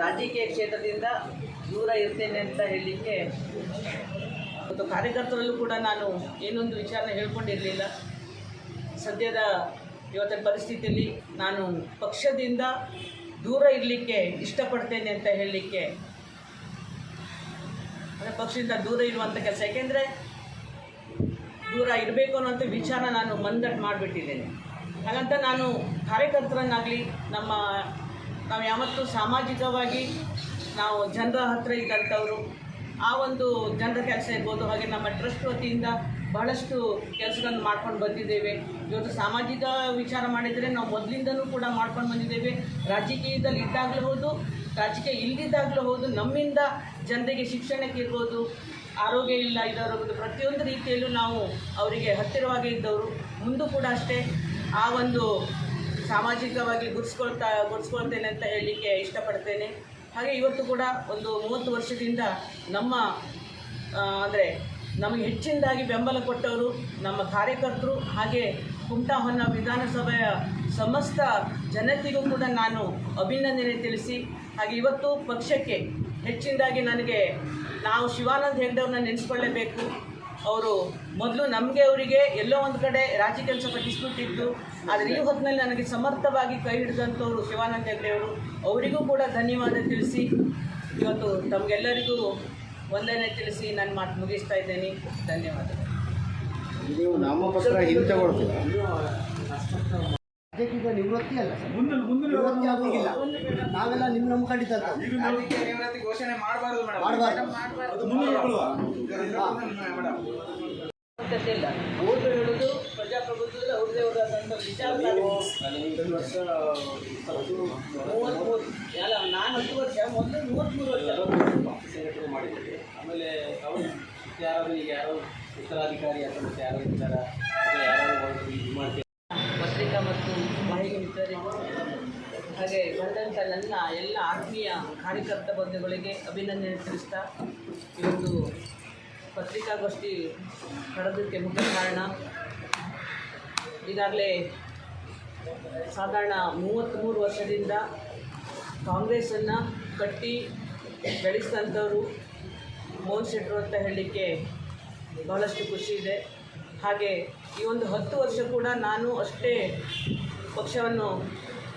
ರಾಜಕೀಯ ಕ್ಷೇತ್ರದಿಂದ ದೂರ ಇರ್ತೇನೆ ಅಂತ ಹೇಳಲಿಕ್ಕೆ ಮತ್ತು ಕಾರ್ಯಕರ್ತರಲ್ಲೂ ಕೂಡ ನಾನು ಏನೊಂದು ವಿಚಾರನ ಹೇಳ್ಕೊಂಡಿರಲಿಲ್ಲ. ಸದ್ಯದ ಇವತ್ತಿನ ಪರಿಸ್ಥಿತಿಯಲ್ಲಿ ನಾನು ಪಕ್ಷದಿಂದ ದೂರ ಇರಲಿಕ್ಕೆ ಇಷ್ಟಪಡ್ತೇನೆ ಅಂತ ಹೇಳಲಿಕ್ಕೆ ಅಂದರೆ ಪಕ್ಷದಿಂದ ದೂರ ಇರುವಂಥ ಕೆಲಸ. ಯಾಕೆಂದರೆ ದೂರ ಇರಬೇಕು ಅನ್ನೋಂಥ ವಿಚಾರ ನಾನು ಮಂದಟ್ಟು ಮಾಡಿಬಿಟ್ಟಿದ್ದೇನೆ. ಹಾಗಂತ ನಾನು ಕಾರ್ಯಕರ್ತರನ್ನಾಗಲಿ ನಮ್ಮ ನಾವು ಯಾವತ್ತೂ ಸಾಮಾಜಿಕವಾಗಿ ನಾವು ಜನರ ಹತ್ರ ಇದ್ದಂಥವರು, ಆ ಒಂದು ಜನರ ಕೆಲಸ ಇರ್ಬೋದು. ಹಾಗೆ ನಮ್ಮ ಟ್ರಸ್ಟ್ ವತಿಯಿಂದ ಬಹಳಷ್ಟು ಕೆಲಸಗಳನ್ನು ಮಾಡ್ಕೊಂಡು ಬಂದಿದ್ದೇವೆ. ಇವತ್ತು ಸಾಮಾಜಿಕ ವಿಚಾರ ಮಾಡಿದರೆ ನಾವು ಮೊದಲಿಂದಲೂ ಕೂಡ ಮಾಡ್ಕೊಂಡು ಬಂದಿದ್ದೇವೆ. ರಾಜಕೀಯದಲ್ಲಿ ಇದ್ದಾಗಲೂ ಹೌದು, ರಾಜಕೀಯ ಇಲ್ಲದಿದ್ದಾಗಲೂ ಹೌದು, ನಮ್ಮಿಂದ ಜನರಿಗೆ ಶಿಕ್ಷಣಕ್ಕೆ ಇರ್ಬೋದು, ಆರೋಗ್ಯ ಇಲ್ಲ ಇದರ ಪ್ರತಿಯೊಂದು ರೀತಿಯಲ್ಲೂ ನಾವು ಅವರಿಗೆ ಹತ್ತಿರವಾಗಿ ಇದ್ದವರು. ಮುಂದೂ ಕೂಡ ಅಷ್ಟೇ, ಆ ಒಂದು ಸಾಮಾಜಿಕವಾಗಿ ಗುರ್ಸ್ಕೊಳ್ತಾ ಗುರ್ಸ್ಕೊಳ್ತೇನೆ ಅಂತ ಹೇಳಲಿಕ್ಕೆ ಇಷ್ಟಪಡ್ತೇನೆ. ಹಾಗೆ ಇವತ್ತು ಕೂಡ ಒಂದು ಮೂವತ್ತು ವರ್ಷದಿಂದ ನಮ್ಮ ಅಂದರೆ ನಮಗೆ ಹೆಚ್ಚಿನದಾಗಿ ಬೆಂಬಲ ಕೊಟ್ಟವರು ನಮ್ಮ ಕಾರ್ಯಕರ್ತರು, ಹಾಗೆ ಕುಮಟಾ ಹೊನ್ನ ವಿಧಾನಸಭೆಯ ಸಮಸ್ತ ಜನತೆಗೂ ಕೂಡ ನಾನು ಅಭಿನಂದನೆ ತಿಳಿಸಿ, ಹಾಗೆ ಇವತ್ತು ಪಕ್ಷಕ್ಕೆ ಹೆಚ್ಚಿನದಾಗಿ ನನಗೆ ನಾವು ಶಿವಾನಂದ್ ಹೆಗ್ಡೆವ್ರನ್ನ ನೆನೆಸ್ಕೊಳ್ಳೇಬೇಕು. ಅವರು ಮೊದಲು ನಮಗೆ ಅವರಿಗೆ ಎಲ್ಲೋ ಒಂದು ಕಡೆ ರಾಜಕೀಯ ಕೆಲಸ ಡಿಸ್ಪ್ಯೂಟ್ ಆದರೆ ಈ ಹೊತ್ತಿನಲ್ಲಿ ನನಗೆ ಸಮರ್ಥವಾಗಿ ಕೈ ಹಿಡಿದಂಥವರು ಶಿವಾನಂದ ಹೆಗ್ಡೆಯವರು, ಅವರಿಗೂ ಕೂಡ ಧನ್ಯವಾದ ತಿಳಿಸಿ. ಇವತ್ತು ತಮಗೆಲ್ಲರಿಗೂ ವಂದನೆ ತಿಳಿಸಿ ನನ್ನ ಮಾತು ಮುಗಿಸ್ತಾ ಇದ್ದೇನೆ. ಧನ್ಯವಾದಗಳು. ಅದಕ್ಕೀಗ ನಿವೃತ್ತಿ ಅಲ್ಲ ನಿವೃತ್ತಿ ಆಗೋಗಿಲ್ಲ ನಾವೆಲ್ಲ ನಿಮ್ಮ ನಂಬ್ಕೊಂಡಿದ್ದಂತ ಘೋಷಣೆ ಮಾಡಬಾರ್ದು ಮಾಡಬಾರ್ದು. ಇಲ್ಲ. ಓಟು ಹೇಳೋದು ಅವ್ರದೇ ಮೂವತ್ತ್ಮೂರು ಅಲ್ಲ ನಾನು ಹತ್ತು ವರ್ಷ ಮೊದಲು ಮೂವತ್ತ್ಮೂರು ವರ್ಷ. ಮಾಡಿದ್ದೀವಿ ಆಮೇಲೆ ಅವರು ಯಾರಾದರೂ ಈಗ ಯಾರೋ ಉತ್ತರಾಧಿಕಾರಿ ಅಥವಾ ಯಾರೋ ಯಾರಾದರೂ ಒಂದು ಇದು ಮಾಡ್ತೀವಿ ಮತ್ತು ಮಾಹಿತಿ ಹಾಗೆ ಬಂದಂಥ ನನ್ನ ಎಲ್ಲ ಆತ್ಮೀಯ ಕಾರ್ಯಕರ್ತ ಬಂಧುಗಳಿಗೆ ಅಭಿನಂದನೆ ತಿಳಿಸ್ತಾ ಇವತ್ತು ಪತ್ರಿಕಾಗೋಷ್ಠಿ ನಡೆದಕ್ಕೆ ಮುಖ್ಯ ಕಾರಣ ಈಗಾಗಲೇ ಸಾಧಾರಣ ಮೂವತ್ತ್ಮೂರು ವರ್ಷದಿಂದ ಕಾಂಗ್ರೆಸ್ಸನ್ನು ಕಟ್ಟಿ ಬೆಳೆಸಿದಂಥವರು ಮೋಹನ್ ಶೆಟ್ಟರು ಅಂತ ಹೇಳಲಿಕ್ಕೆ ಬಹಳಷ್ಟು ಖುಷಿ ಇದೆ. ಹಾಗೆ ಈ ಒಂದು ಹತ್ತು ವರ್ಷ ಕೂಡ ನಾನು ಅಷ್ಟೇ ಪಕ್ಷವನ್ನು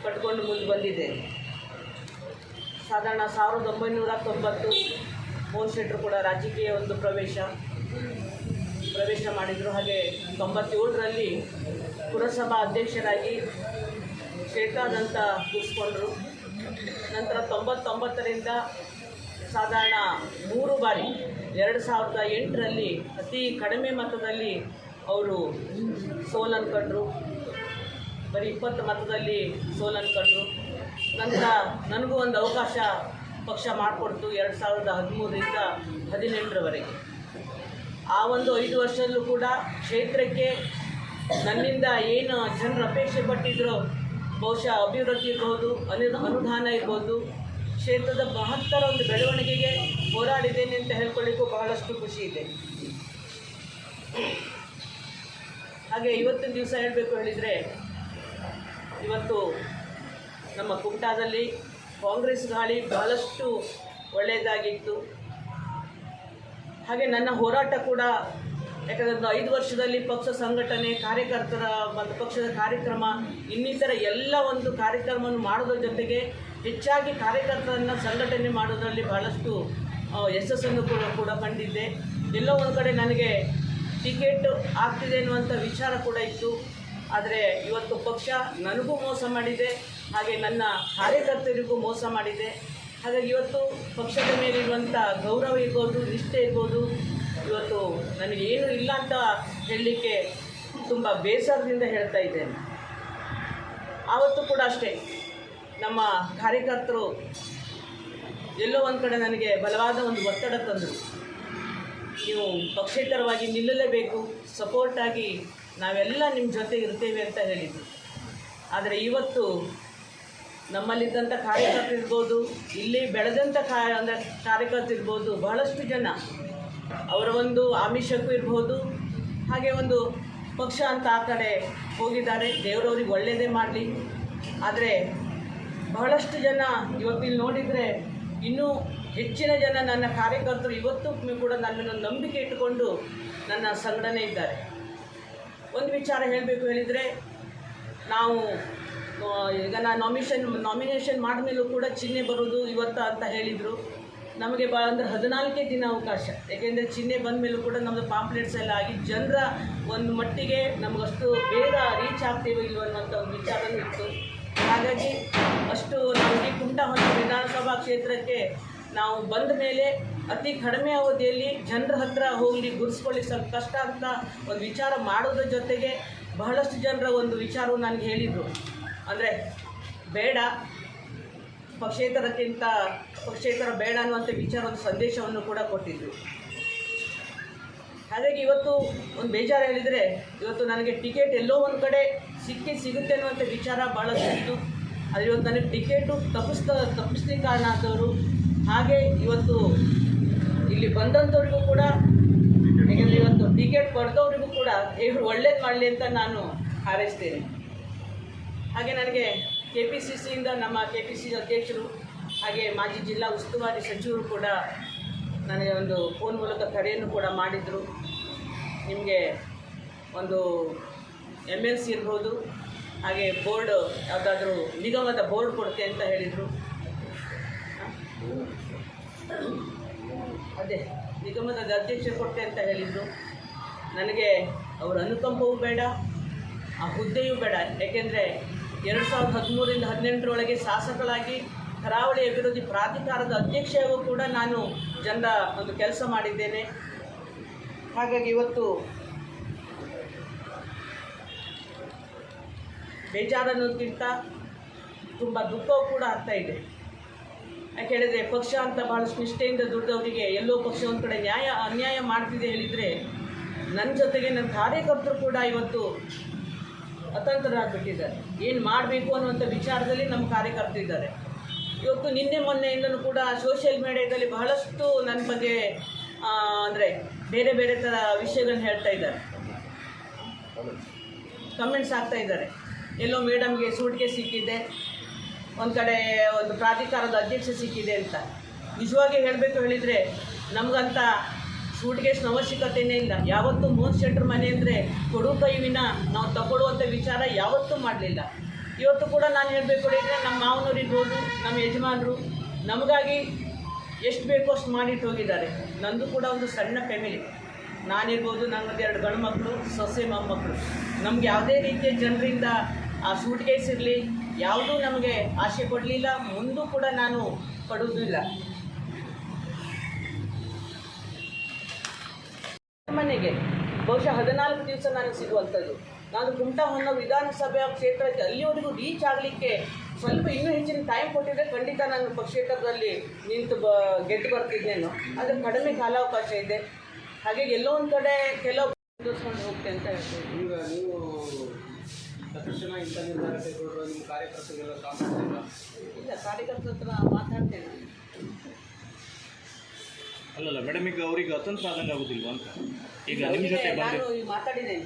ಕಟ್ಕೊಂಡು ಮುಂದೆ ಬಂದಿದ್ದೆ. ಸಾಧಾರಣ ಸಾವಿರದ ಒಂಬೈನೂರ ತೊಂಬತ್ತು ಮೋಹನ್ ಶೆಟ್ಟರು ಕೂಡ ರಾಜಕೀಯ ಒಂದು ಪ್ರವೇಶ ಪ್ರವೇಶ ಮಾಡಿದರು. ಹಾಗೆ ತೊಂಬತ್ತೇಳರಲ್ಲಿ ಪುರಸಭಾ ಅಧ್ಯಕ್ಷರಾಗಿ ಶೇಖಾದಂತ ಕೂರಿಸ್ಕೊಂಡ್ರು ನಂತರ ತೊಂಬತ್ತೊಂಬತ್ತರಿಂದ ಸಾಧಾರಣ ಮೂರು ಬಾರಿ, ಎರಡು ಸಾವಿರದ ಎಂಟರಲ್ಲಿ ಅತಿ ಕಡಿಮೆ ಮತದಲ್ಲಿ ಅವರು ಸೋಲನ್ನು ಕಂಡರು. ಬರೀ ಇಪ್ಪತ್ತು ಮತದಲ್ಲಿ ಸೋಲನ್ನು ಕಂಡರು. ನಂತರ ನನಗೂ ಒಂದು ಅವಕಾಶ ಪಕ್ಷ ಮಾಡಿಕೊಡ್ತು ಎರಡು ಸಾವಿರದ ಹದಿಮೂರರಿಂದ ಹದಿನೆಂಟರವರೆಗೆ. ಆ ಒಂದು ಐದು ವರ್ಷದಲ್ಲೂ ಕೂಡ ಕ್ಷೇತ್ರಕ್ಕೆ ನನ್ನಿಂದ ಏನು ಜನರು ಅಪೇಕ್ಷೆ ಪಟ್ಟಿದ್ರು ಬಹುಶಃ ಅಭಿವೃದ್ಧಿ ಇರ್ಬೋದು, ಅನು, ಅನುದಾನ ಇರ್ಬೋದು, ಕ್ಷೇತ್ರದ ಮಹತ್ತರ ಒಂದು ಬೆಳವಣಿಗೆಗೆ ಹೋರಾಡಿದ್ದೇನೆ ಅಂತ ಹೇಳ್ಕೊಳ್ಳಿಕ್ಕೂ ಬಹಳಷ್ಟು ಖುಷಿ ಇದೆ. ಹಾಗೆ ಇವತ್ತಿನ ದಿವಸ ಹೇಳಬೇಕು ಹೇಳಿದರೆ, ಇವತ್ತು ನಮ್ಮ ಕುಮಟಾದಲ್ಲಿ ಕಾಂಗ್ರೆಸ್ ಗಾಳಿ ಬಹಳಷ್ಟು ಒಳ್ಳೆಯದಾಗಿತ್ತು. ಹಾಗೆ ನನ್ನ ಹೋರಾಟ ಕೂಡ, ಯಾಕಂದರೆ ಐದು ವರ್ಷದಲ್ಲಿ ಪಕ್ಷ ಸಂಘಟನೆ, ಕಾರ್ಯಕರ್ತರ, ಮತ್ತು ಪಕ್ಷದ ಕಾರ್ಯಕ್ರಮ, ಇನ್ನಿತರ ಎಲ್ಲ ಒಂದು ಕಾರ್ಯಕ್ರಮವನ್ನು ಮಾಡೋದ್ರ ಜೊತೆಗೆ ಹೆಚ್ಚಾಗಿ ಕಾರ್ಯಕರ್ತರನ್ನು ಸಂಘಟನೆ ಮಾಡೋದರಲ್ಲಿ ಬಹಳಷ್ಟು ಯಶಸ್ಸನ್ನು ಕೂಡ ಕೂಡ ಕಂಡಿದ್ದೆ. ಎಲ್ಲೋ ಒಂದು ಕಡೆ ನನಗೆ ಟಿಕೆಟ್ ಆಗ್ತಿದೆ ಅನ್ನುವಂಥ ವಿಚಾರ ಕೂಡ ಇತ್ತು. ಆದರೆ ಇವತ್ತು ಪಕ್ಷ ನನಗೂ ಮೋಸ ಮಾಡಿದೆ, ಹಾಗೆ ನನ್ನ ಕಾರ್ಯಕರ್ತರಿಗೂ ಮೋಸ ಮಾಡಿದೆ. ಹಾಗಾಗಿ ಇವತ್ತು ಪಕ್ಷದ ಮೇಲಿರುವಂಥ ಗೌರವ ಇರ್ಬೋದು, ನಿಷ್ಠೆ ಇರ್ಬೋದು, ಇವತ್ತು ನನಗೆ ಏನು ಇಲ್ಲ ಅಂತ ಹೇಳಲಿಕ್ಕೆ ತುಂಬ ಬೇಸರದಿಂದ ಹೇಳ್ತಾ ಇದ್ದೇನೆ. ಆವತ್ತು ಕೂಡ ಅಷ್ಟೇ, ನಮ್ಮ ಕಾರ್ಯಕರ್ತರು ಎಲ್ಲೋ ಒಂದು ಕಡೆ ನನಗೆ ಬಲವಾದ ಒಂದು ಒತ್ತಡ ತಂದರು. ನೀವು ಪಕ್ಷೇತರವಾಗಿ ನಿಲ್ಲಲೇಬೇಕು. ಸಪೋರ್ಟಾಗಿ ನಾವೆಲ್ಲ ನಿಮ್ಮ ಜೊತೆ ಇರ್ತೇವೆ ಅಂತ ಹೇಳಿದರು. ಆದರೆ ಇವತ್ತು ನಮ್ಮಲ್ಲಿದ್ದಂಥ ಕಾರ್ಯಕರ್ತರು ಇರ್ಬೋದು, ಇಲ್ಲಿ ಬೆಳೆದಂಥ ಕಾ ಅಂದರೆ ಕಾರ್ಯಕರ್ತರು ಇರ್ಬೋದು, ಬಹಳಷ್ಟು ಜನ ಅವರ ಒಂದು ಆಮಿಷಕ್ಕೂ ಇರ್ಬೋದು. ಹಾಗೆ ಒಂದು ಪಕ್ಷ ಅಂತ ಆ ಕಡೆ ಹೋಗಿದ್ದಾರೆ. ದೇವರವ್ರಿಗೆ ಒಳ್ಳೆಯದೇ ಮಾಡಲಿ. ಆದರೆ ಬಹಳಷ್ಟು ಜನ ಇವತ್ತು ಇಲ್ಲಿ ನೋಡಿದರೆ ಇನ್ನೂ ಹೆಚ್ಚಿನ ಜನ ನನ್ನ ಕಾರ್ಯಕರ್ತರು ಇವತ್ತು ಕೂಡ ನನ್ನನ್ನು ನಂಬಿಕೆ ಇಟ್ಟುಕೊಂಡು ನನ್ನ ಸಂಘಟನೆ ಇದ್ದಾರೆ. ಒಂದು ವಿಚಾರ ಹೇಳಬೇಕು ಹೇಳಿದರೆ, ನಾವು ಈಗ ನಾನು ನಾಮಿಷನ್ ನಾಮಿನೇಷನ್ ಮಾಡಿದ್ಮೇಲೂ ಕೂಡ ಚಿಹ್ನೆ ಬರೋದು ಇವತ್ತು ಅಂತ ಹೇಳಿದರು. ನಮಗೆ ಬ ಅಂದರೆ ಹದಿನಾಲ್ಕೇ ದಿನ ಅವಕಾಶ. ಯಾಕೆಂದರೆ ಚಿಹ್ನೆ ಬಂದ ಮೇಲೂ ಕೂಡ ನಮ್ಮದು ಪಾಂಪ್ಲೆಟ್ಸ್ ಎಲ್ಲ ಆಗಿ ಜನರ ಒಂದು ಮಟ್ಟಿಗೆ ನಮಗಷ್ಟು ಬೇಗ ರೀಚ್ ಆಗ್ತೇವೆ ಅನ್ನೋಂಥ ಒಂದು ವಿಚಾರವೂ ಇತ್ತು. ಹಾಗಾಗಿ ಅಷ್ಟು ನಮಗೆ ಕುಮಟಾ ವಿಧಾನಸಭಾ ಕ್ಷೇತ್ರಕ್ಕೆ ನಾವು ಬಂದ ಮೇಲೆ ಅತಿ ಕಡಿಮೆ ಅವಧಿಯಲ್ಲಿ ಜನರ ಹತ್ರ ಹೋಗಲಿ ಗುರ್ಸ್ಕೊಳ್ಳಿ ಸ್ವಲ್ಪ ಕಷ್ಟ ಅಂತ ಒಂದು ವಿಚಾರ ಮಾಡೋದ್ರ ಜೊತೆಗೆ ಬಹಳಷ್ಟು ಜನರ ಒಂದು ವಿಚಾರವು ನನಗೆ ಹೇಳಿದರು. ಅಂದರೆ ಬೇಡ, ಪಕ್ಷೇತರಕ್ಕಿಂತ ಪಕ್ಷೇತರ ಬೇಡ ಅನ್ನುವಂಥ ವಿಚಾರ ಒಂದು ಸಂದೇಶವನ್ನು ಕೂಡ ಕೊಟ್ಟಿದ್ದರು ಹಾಗಾಗಿ ಇವತ್ತು ಒಂದು ಬೇಜಾರು ಹೇಳಿದರೆ ಇವತ್ತು ನನಗೆ ಟಿಕೆಟ್ ಎಲ್ಲೋ ಒಂದು ಕಡೆ ಸಿಕ್ಕಿ ಸಿಗುತ್ತೆ ಅನ್ನುವಂಥ ವಿಚಾರ ಭಾಳಷ್ಟು ಇತ್ತು. ಆದರೆ ಇವತ್ತು ನನಗೆ ಟಿಕೆಟು ತಪ್ಪಿಸ್ತ ತಪ್ಪಿಸ್ಲಿಕ್ಕೆ ಕಾರಣ ಆದವರು ಹಾಗೆ ಇವತ್ತು ಇಲ್ಲಿ ಬಂದಂಥವ್ರಿಗೂ ಕೂಡ, ಯಾಕಂದರೆ ಇವತ್ತು ಟಿಕೆಟ್ ಪಡೆದವರಿಗೂ ಕೂಡ ಇವರು ಒಳ್ಳೇದು ಮಾಡಲಿ ಅಂತ ನಾನು ಹಾರೈಸ್ತೇನೆ. ಹಾಗೆ ನನಗೆ ಕೆ ಪಿ ಸಿ ಸಿಯಿಂದ ನಮ್ಮ ಕೆ ಪಿ ಸಿ ಅಧ್ಯಕ್ಷರು, ಹಾಗೆ ಮಾಜಿ ಜಿಲ್ಲಾ ಉಸ್ತುವಾರಿ ಸಚಿವರು ಕೂಡ ನನಗೆ ಒಂದು ಫೋನ್ ಮೂಲಕ ಕರೆಯನ್ನು ಕೂಡ ಮಾಡಿದರು. ನಿಮಗೆ ಒಂದು ಎಂ ಎಲ್ ಸಿ ಇರ್ಬೋದು, ಹಾಗೆ ಬೋರ್ಡ್ ಯಾವುದಾದ್ರೂ ನಿಗಮದ ಬೋರ್ಡ್ ಕೊಡುತ್ತೆ ಅಂತ ಹೇಳಿದರು. ಅದೇ ನಿಗಮದ ಅಧ್ಯಕ್ಷ ಕೊಟ್ಟೆ ಅಂತ ಹೇಳಿದರು ನನಗೆ ಅವರ ಅನುಕಂಪವೂ ಬೇಡ, ಆ ಹುದ್ದೆಯೂ ಬೇಡ. ಯಾಕೆಂದರೆ ಎರಡು ಸಾವಿರದ ಹದಿಮೂರಿಂದ ಹದಿನೆಂಟರೊಳಗೆ ಶಾಸಕಳಾಗಿ ಕರಾವಳಿ ಅಭಿವೃದ್ಧಿ ಪ್ರಾಧಿಕಾರದ ಅಧ್ಯಕ್ಷೆಯಾಗೂ ಕೂಡ ನಾನು ಜನರ ಒಂದು ಕೆಲಸ ಮಾಡಿದ್ದೇನೆ. ಹಾಗಾಗಿ ಇವತ್ತು ಬೇಜಾರನ್ನೋದಕ್ಕಿಂತ ತುಂಬ ದುಃಖವೂ ಕೂಡ ಆಗ್ತಾ ಇದೆ. ಯಾಕೆ ಹೇಳಿದರೆ ಪಕ್ಷ ಅಂತ ಭಾಳಷ್ಟು ನಿಷ್ಠೆಯಿಂದ ದುಡ್ಡವರಿಗೆ ಎಲ್ಲೋ ಪಕ್ಷ ಒಂದು ಕಡೆ ನ್ಯಾಯ, ಅನ್ಯಾಯ ಮಾಡ್ತಿದೆ ಹೇಳಿದರೆ ನನ್ನ ಜೊತೆಗೆ ನನ್ನ ಕಾರ್ಯಕರ್ತರು ಕೂಡ ಇವತ್ತು ಅತಂತ್ರರಾಗ್ಬಿಟ್ಟಿದ್ದಾರೆ ಏನು ಮಾಡಬೇಕು ಅನ್ನುವಂಥ ವಿಚಾರದಲ್ಲಿ ನಮ್ಮ ಕಾರ್ಯಕರ್ತರಿದ್ದಾರೆ ಇವತ್ತು ನಿನ್ನೆ ಮೊನ್ನೆಯಿಂದಲೂ ಕೂಡ ಸೋಷಿಯಲ್ ಮೀಡಿಯಾದಲ್ಲಿ ಬಹಳಷ್ಟು ನನ್ನ ಬಗ್ಗೆ ಅಂದರೆ ಬೇರೆ ಬೇರೆ ಥರ ವಿಷಯಗಳನ್ನ ಹೇಳ್ತಾ ಇದ್ದಾರೆ. ಕಮೆಂಟ್ಸ್ ಆಗ್ತಾ ಇದ್ದಾರೆ. ಎಲ್ಲೋ ಮೇಡಮ್ಗೆ ಸೂಟ್ಗೆ ಸಿಕ್ಕಿದೆ. ಒಂದು ಕಡೆ ಒಂದು ಪ್ರಾಧಿಕಾರದ ಅಧ್ಯಕ್ಷ ಸಿಕ್ಕಿದೆ ಅಂತ. ನಿಜವಾಗಿ ಹೇಳಬೇಕು ಹೇಳಿದರೆ ನಮಗಂತ ಸೂಟ್ಗೇಸ್ನ ಅವಶ್ಯಕತೆಯೇ ಇಲ್ಲ. ಯಾವತ್ತೂ ಮೋಹನ್ ಶೆಟ್ರ್ ಮನೆ ಅಂದರೆ ಕೊಡು ಕೈವಿನ ನಾವು ತಗೊಳ್ಳುವಂಥ ವಿಚಾರ ಯಾವತ್ತೂ ಮಾಡಲಿಲ್ಲ. ಇವತ್ತು ಕೂಡ ನಾನು ಹೇಳಬೇಕು ಹೇಳಿದರೆ ನಮ್ಮ ಮಾವನವ್ರು ನಮ್ಮ ಯಜಮಾನರು, ನಮಗಾಗಿ ಎಷ್ಟು ಬೇಕೋ ಅಷ್ಟು ಮಾಡಿಟ್ಟು ಹೋಗಿದ್ದಾರೆ. ನಂದು ಕೂಡ ಒಂದು ಸಣ್ಣ ಫ್ಯಾಮಿಲಿ ನಾನಿರ್ಬೋದು ನನ್ನದು ಎರಡು ಗಂಡು ಮಕ್ಕಳು ಸೊಸೆ ಮೊಮ್ಮಕ್ಕಳು ನಮ್ಗೆ ಯಾವುದೇ ರೀತಿಯ ಜನರಿಂದ ಆ ಸೂಟ್ಗೇಸ್ ಇರಲಿ ಯಾವುದೂ ನಮಗೆ ಆಸೆ ಕೊಡಲಿಲ್ಲ, ಮುಂದೂ ಕೂಡ ನಾನು ಪಡುವುದಿಲ್ಲ. ಮನೆಗೆ ಬಹುಶಃ ಹದಿನಾಲ್ಕು ದಿವಸ ನನಗೆ ಸಿಗುವಂಥದ್ದು. ನಾನು ಕುಮಟಾ ಹೊನ್ನ ವಿಧಾನಸಭೆಯ ಕ್ಷೇತ್ರಕ್ಕೆ ಅಲ್ಲಿವರೆಗೂ ರೀಚ್ ಆಗಲಿಕ್ಕೆ ಸ್ವಲ್ಪ ಇನ್ನೂ ಹೆಚ್ಚಿನ ಟೈಮ್ ಕೊಟ್ಟಿದ್ರೆ ಖಂಡಿತ ನಾನು ಪಕ್ಷೇತರದಲ್ಲಿ ನಿಂತು ಬ, ಗೆದ್ದು ಬರ್ತಿದ್ದೇನು ಆದರೆ ಕಡಿಮೆ ಕಾಲಾವಕಾಶ ಇದೆ. ಹಾಗೆ ಎಲ್ಲೋ ಒಂದು ಕಡೆ ಕೆಲವು ಹೋಗ್ತೇನೆ ಹೋಗ್ತೆ ಅಂತ ಹೇಳ್ತೀನಿ ಈಗ ನೀವು ತಕ್ಷಣ ಇಂಥ ನಿರ್ಧಾರ ಕೈಗೊಳ್ಳುವ ನಿಮ್ಮ ಕಾರ್ಯಕರ್ತರಿಗೆಲ್ಲ ಕಾಪಾಡ್ತೀರಾ ಇಲ್ಲ ಕಾರ್ಯಕರ್ತರ ಹತ್ರ ಮಾತಾಡ್ತೇನೆ ಅಲ್ಲಲ್ಲ ಮೇಡಮ್ ಈಗ ಅವ್ರಿಗೆ ಅತಂತ್ರ ಆದಂಗೆ ಆಗೋದಿಲ್ವಾ ಅಂತ ಈಗ ನಿಮ್ಮ ಜೊತೆ ಬಂದು ನಾನು ಈಗ ಮಾತಾಡಿದ್ದೇನೆ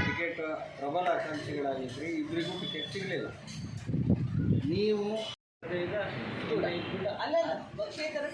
ಟಿಕೆಟ್ ಪ್ರಬಲ ಆಕಾಂಕ್ಷಿಗಳಾಗಿದ್ರಿ ಇಬ್ಬರಿಗೂ ಟಿಕೆಟ್ ಸಿಗಲಿಲ್ಲ ನೀವು ಈಗ ಅಲ್ಲ ಅಲ್ಲ ಪಕ್ಷೇತರ